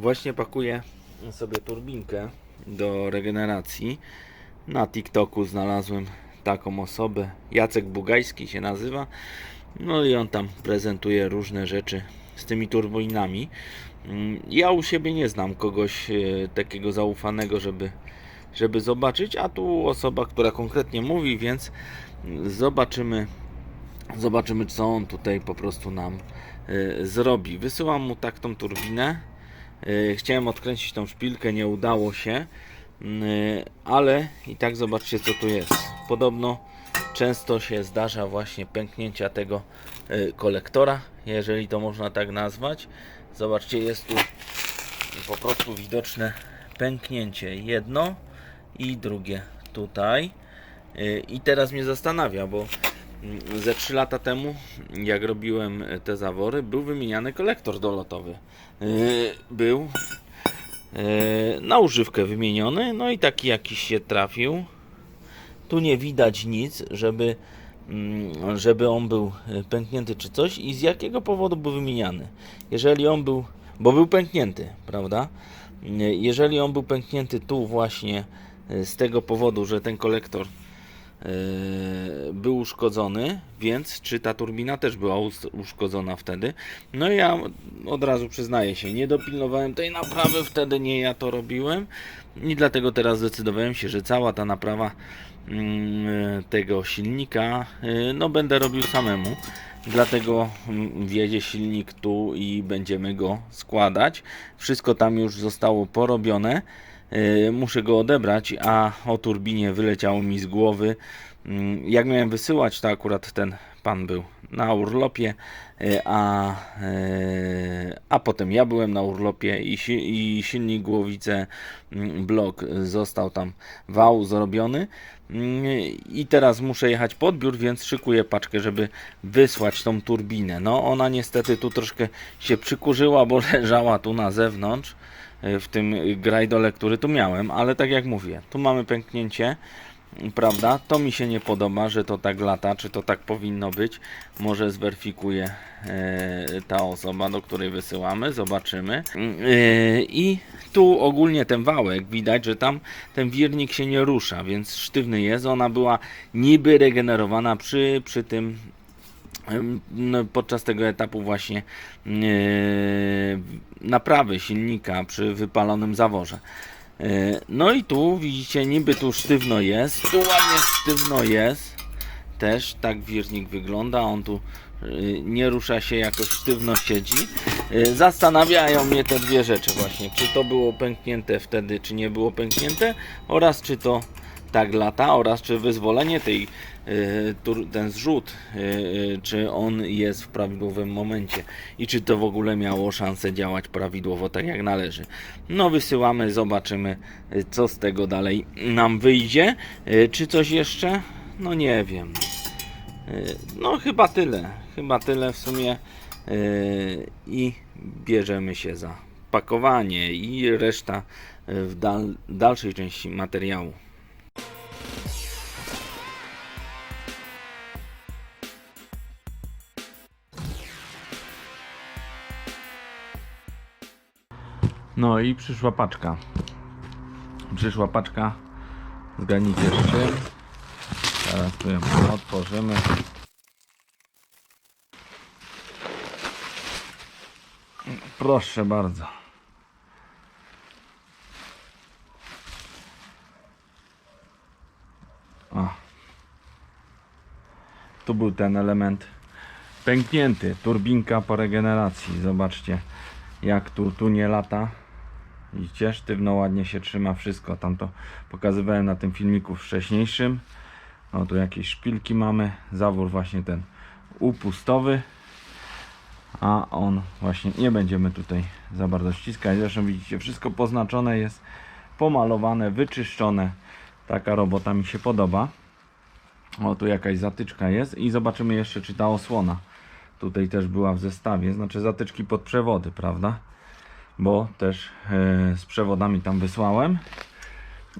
Właśnie pakuję sobie turbinkę do regeneracji. Na TikToku znalazłem taką osobę. Jacek Bugajski się nazywa. No i on tam prezentuje różne rzeczy z tymi turbinami. Mm, Ja u siebie nie znam kogoś e, takiego zaufanego, żeby, żeby zobaczyć, a tu osoba, która konkretnie mówi, więc zobaczymy, zobaczymy co on tutaj po prostu nam e, zrobi. Wysyłam mu tak tą turbinę. E, Chciałem odkręcić tą szpilkę, nie udało się, Mm, e, ale i tak zobaczcie co tu jest. Podobno często się zdarza właśnie pęknięcia tego e, kolektora, jeżeli to można tak nazwać. Zobaczcie, jest tu po prostu widoczne pęknięcie. Jedno i drugie tutaj. I teraz mnie zastanawia, bo ze 3 lata temu, jak robiłem te zawory, był wymieniany kolektor dolotowy. E, Był e, na używkę wymieniony, no i taki jakiś się trafił. Tu nie widać nic, żeby, mm, żeby on był e, pęknięty czy coś i z jakiego powodu był wymieniany. Jeżeli on był, bo był pęknięty, prawda? Jeżeli on był pęknięty tu właśnie z tego powodu, że ten kolektor był uszkodzony, więc czy ta turbina też była us- uszkodzona wtedy? No ja od razu przyznaję się, nie dopilnowałem tej naprawy, wtedy nie ja to robiłem i dlatego teraz zdecydowałem się, że cała ta naprawa mm, tego silnika y, no będę robił samemu. Dlatego mm, wjedzie silnik tu i będziemy go składać. Wszystko tam już zostało porobione. Y, Muszę go odebrać, a o turbinie wyleciało mi z głowy. Mm, Jak miałem wysyłać, to akurat ten pan był na urlopie, y, a, y, a potem ja byłem na urlopie i, i silnik głowice mm, blok został tam wał zrobiony. Mm, I teraz muszę jechać pod biur, więc szykuję paczkę, żeby wysłać tą turbinę. No ona niestety tu troszkę się przykurzyła, bo leżała tu na zewnątrz w tym grajdole, który tu miałem, ale tak jak mówię, tu mamy pęknięcie, prawda? To mi się nie podoba, że to tak lata, czy to tak powinno być. Może zweryfikuje e, ta osoba, do której wysyłamy, zobaczymy. E, I tu ogólnie ten wałek, widać, że tam ten wirnik się nie rusza, więc sztywny jest. Ona była niby regenerowana przy, przy tym podczas tego etapu właśnie e, naprawy silnika przy wypalonym zaworze. E, No i tu widzicie, niby tu sztywno jest, tu ładnie sztywno jest. Też tak wirnik wygląda, on tu e, nie rusza się, jakoś sztywno siedzi. Zastanawiają mnie te dwie rzeczy właśnie, czy to było pęknięte wtedy, czy nie było pęknięte oraz czy to tak lata oraz czy wyzwolenie tej, y, ten zrzut, y, y, czy on jest w prawidłowym momencie i czy to w ogóle miało szansę działać prawidłowo tak jak należy. No wysyłamy, zobaczymy co z tego dalej nam wyjdzie. Czy coś jeszcze? No nie wiem. No chyba tyle. Chyba tyle w sumie. I bierzemy się za pakowanie i reszta w dal- dalszej części materiału. No i przyszła paczka. Przyszła paczka. Z czym. Teraz tu ją otworzymy. Proszę bardzo. O. Tu był ten element pęknięty. Turbinka po regeneracji. Zobaczcie jak tu, tu nie lata. Widzicie, sztywno ładnie się trzyma wszystko. Tam to pokazywałem na tym filmiku wcześniejszym. O, tu jakieś szpilki mamy. Zawór właśnie ten upustowy. A on właśnie nie będziemy tutaj za bardzo ściskać. Zresztą widzicie, wszystko poznaczone jest, pomalowane, wyczyszczone. Taka robota mi się podoba. O, tu jakaś zatyczka jest i zobaczymy jeszcze, czy ta osłona tutaj też była w zestawie, znaczy zatyczki pod przewody, prawda? Bo też e, z przewodami tam wysłałem.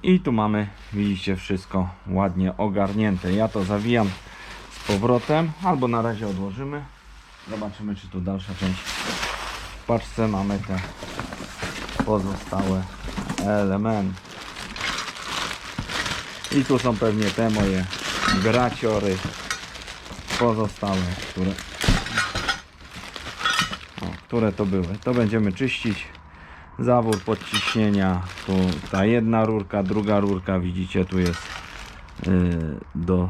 I tu mamy, widzicie, wszystko ładnie ogarnięte. Ja to zawijam z powrotem, albo na razie odłożymy. Zobaczymy, czy tu dalsza część. W paczce mamy te pozostałe elementy. I tu są pewnie te moje graciory pozostałe, które które to były. To będziemy czyścić. Zawór podciśnienia. Tu ta jedna rurka, druga rurka, widzicie, tu jest yy, do,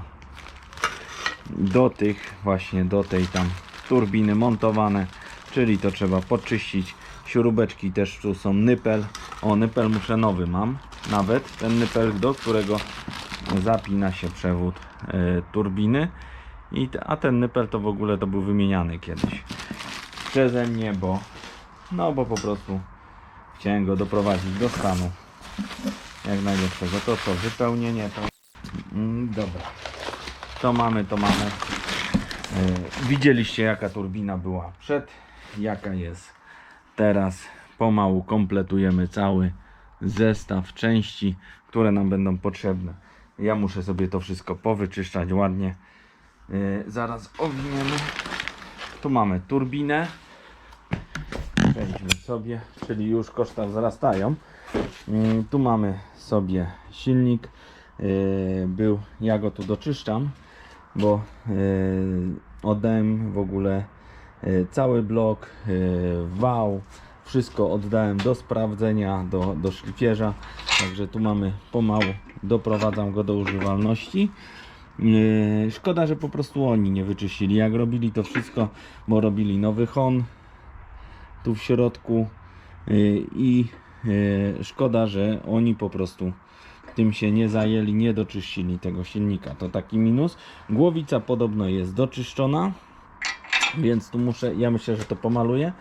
do tych właśnie, do tej tam turbiny montowane, czyli to trzeba podczyścić. Śrubeczki też tu są nypel. O, nypel muszę nowy mam. Nawet ten nypel, do którego zapina się przewód yy, turbiny. I, a ten nypel to w ogóle to był wymieniany kiedyś przeze mnie, bo no bo po prostu chciałem go doprowadzić do stanu jak najlepszego. To co, wypełnienie to mm, dobra. To mamy, to mamy. Yy, widzieliście jaka turbina była przed, jaka jest teraz. Pomału kompletujemy cały zestaw części, które nam będą potrzebne. Ja muszę sobie to wszystko powyczyszczać ładnie. Yy, zaraz owiniemy. Tu mamy turbinę. Przejdźmy sobie, czyli już koszta wzrastają. Mm, Tu mamy sobie silnik. Yy, Był, ja go tu doczyszczam, bo yy, oddałem w ogóle yy, cały blok, wał, wszystko oddałem do sprawdzenia, do, do szlifierza. Także tu mamy pomału, doprowadzam go do używalności. Yy, Szkoda, że po prostu oni nie wyczyścili. Jak robili to wszystko, bo robili nowy hon tu w środku yy, i yy, szkoda, że oni po prostu tym się nie zajęli, nie doczyścili tego silnika. To taki minus. Głowica podobno jest doczyszczona, więc tu muszę, ja myślę, że to pomaluję.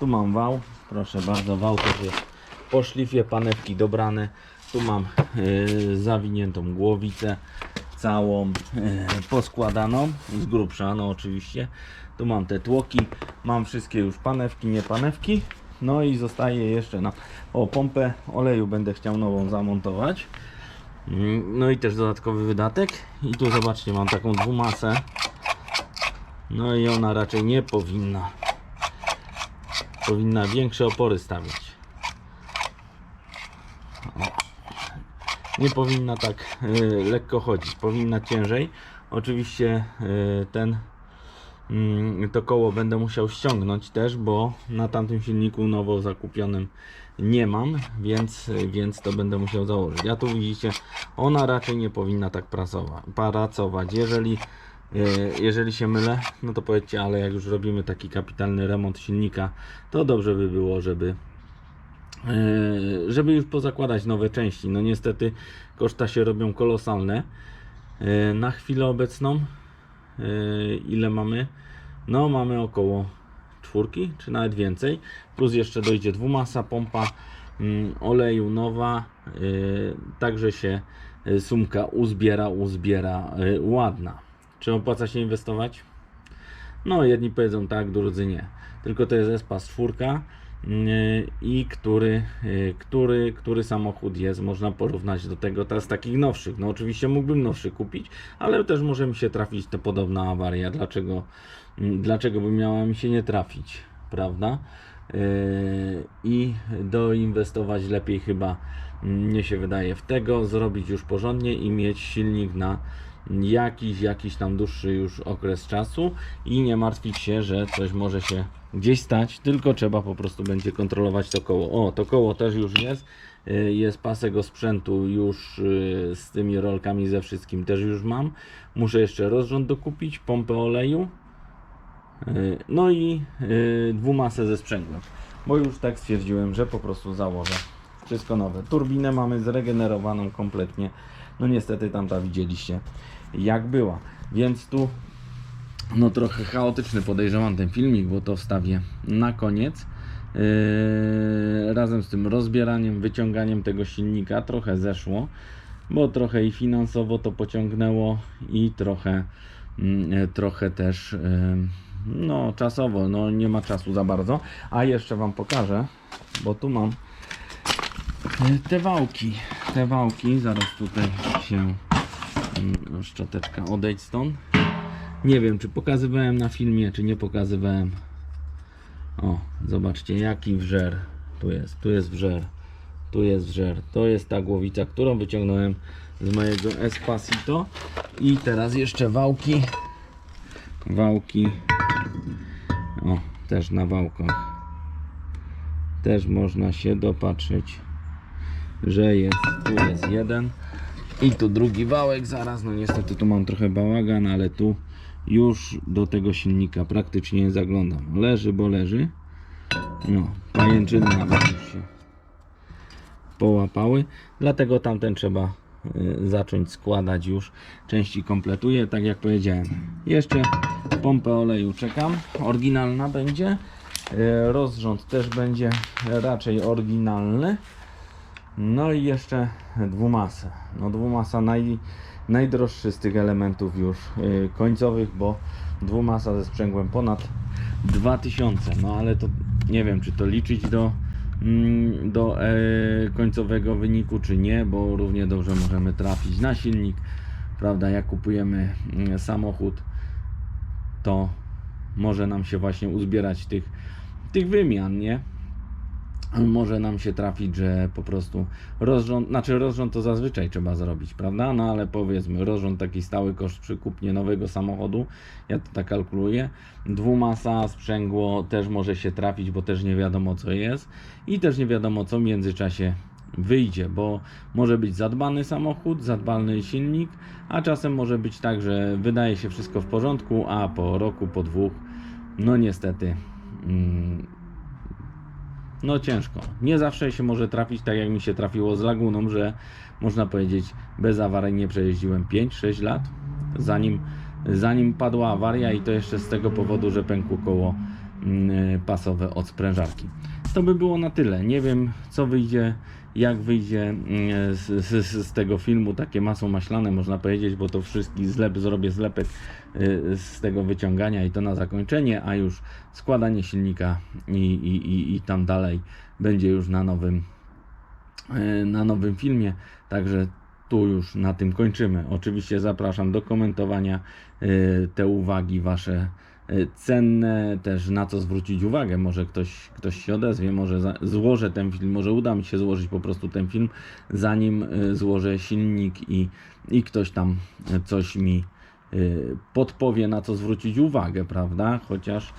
Tu mam wał, proszę bardzo, wał też jest po szlifie, panewki dobrane. Tu mam yy, zawiniętą głowicę całą e, poskładaną z grubsza, no oczywiście. Tu mam te tłoki, mam wszystkie już panewki, nie panewki. No i zostaje jeszcze na o pompę oleju będę chciał nową zamontować. Mm, No i też dodatkowy wydatek. I tu zobaczcie, mam taką dwumasę. No i ona raczej nie powinna. Powinna większe opory stawiać. Nie powinna tak y, lekko chodzić, powinna ciężej. Oczywiście y, ten mm, to koło będę musiał ściągnąć też, bo na tamtym silniku nowo zakupionym nie mam, więc, więc to będę musiał założyć. Ja tu widzicie, ona raczej nie powinna tak pracować. Jeżeli, y, jeżeli się mylę, no to powiedzcie, ale jak już robimy taki kapitalny remont silnika, to dobrze by było, żeby E, żeby już pozakładać nowe części. No niestety koszta się robią kolosalne. E, Na chwilę obecną e, ile mamy? No mamy około czwórki, czy nawet więcej. Plus jeszcze dojdzie dwumasa, pompa mm, oleju nowa. Także się sumka uzbiera, uzbiera ładna. Czy opłaca się inwestować? No, jedni powiedzą tak, drudzy nie. Tylko to jest Espas 4 yy, i który, yy, który, który samochód jest, można porównać do tego teraz takich nowszych. No oczywiście mógłbym nowszy kupić, ale też może mi się trafić to podobna awaria. Dlaczego, mm, dlaczego by miała mi się nie trafić, prawda? Yy, I doinwestować lepiej chyba mm, mnie się wydaje w tego, zrobić już porządnie i mieć silnik na jakiś, jakiś tam dłuższy już okres czasu i nie martwić się, że coś może się gdzieś stać, tylko trzeba po prostu będzie kontrolować to koło. O, to koło też już jest. Y, Jest pasek osprzętu już y, z tymi rolkami ze wszystkim też już mam. Muszę jeszcze rozrząd dokupić, pompę oleju. y, No i dwumasę ze sprzęgłem. Bo już tak stwierdziłem, że po prostu założę wszystko nowe. Turbinę mamy zregenerowaną kompletnie. No niestety tamta widzieliście jak była. Więc tu no trochę chaotyczny podejrzewam ten filmik, bo to wstawię na koniec. Yy, razem z tym rozbieraniem, wyciąganiem tego silnika trochę zeszło, bo trochę i finansowo to pociągnęło i trochę, mm, trochę też yy, no czasowo, no nie ma czasu za bardzo. A jeszcze Wam pokażę, bo tu mam yy, te wałki, te wałki, zaraz tutaj się mm, szczoteczka odejdź stąd. Nie wiem, czy pokazywałem na filmie, czy nie pokazywałem. O, zobaczcie, jaki wżer tu jest, tu jest wrzer. Tu jest wrzer. To jest ta głowica, którą wyciągnąłem z mojego Espacito. I teraz jeszcze wałki. Wałki. O, też na wałkach. Też można się dopatrzeć, że jest. Tu jest jeden. I tu drugi wałek zaraz. No niestety tu mam trochę bałagan, ale tu już do tego silnika praktycznie nie zaglądam. Leży, bo leży. No, pajęczyny nawet już się połapały, dlatego tamten trzeba y, zacząć składać już. Części kompletuję, tak jak powiedziałem. Jeszcze pompę oleju czekam. Oryginalna będzie. Y, Rozrząd też będzie raczej oryginalny. No i jeszcze dwumasę. No dwumasa naj, najdroższy z tych elementów już y, końcowych, bo dwumasa ze sprzęgłem ponad 2000. No ale to nie wiem, czy to liczyć do, mm, do e, końcowego wyniku, czy nie, bo równie dobrze możemy trafić na silnik. Prawda, jak kupujemy mm, samochód, to może nam się właśnie uzbierać tych, tych wymian, nie? Może nam się trafić, że po prostu rozrząd, znaczy rozrząd to zazwyczaj trzeba zrobić, prawda? No ale powiedzmy, rozrząd taki stały koszt przy kupnie nowego samochodu, ja to tak kalkuluję. Dwumasa, sprzęgło też może się trafić, bo też nie wiadomo co jest i też nie wiadomo co w międzyczasie wyjdzie, bo może być zadbany samochód, zadbany silnik, a czasem może być tak, że wydaje się wszystko w porządku, a po roku, po dwóch, no niestety. Mm, no ciężko. Nie zawsze się może trafić tak jak mi się trafiło z Laguną, że można powiedzieć bez awarii nie przejeździłem 5-6 lat, zanim, zanim padła awaria i to jeszcze z tego powodu, że pękło koło mm, pasowe od sprężarki. To by było na tyle. Nie wiem co wyjdzie, jak wyjdzie mm, z, z, z tego filmu, takie masło maślane można powiedzieć, bo to wszystki zlep, zrobię zlepek y, z tego wyciągania i to na zakończenie, a już składanie silnika i, i, i, i tam dalej będzie już na nowym y, na nowym filmie, także tu już na tym kończymy. Oczywiście zapraszam do komentowania y, te uwagi wasze cenne, też na co zwrócić uwagę. Może ktoś, ktoś się odezwie, może za, złożę ten film, może uda mi się złożyć po prostu ten film, zanim y, złożę silnik i, i ktoś tam y, coś mi y, podpowie, na co zwrócić uwagę, prawda? Chociaż,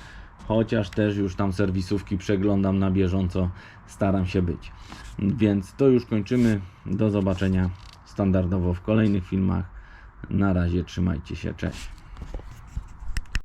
chociaż też już tam serwisówki przeglądam na bieżąco, staram się być. Więc to już kończymy. Do zobaczenia standardowo w kolejnych filmach. Na razie trzymajcie się, cześć.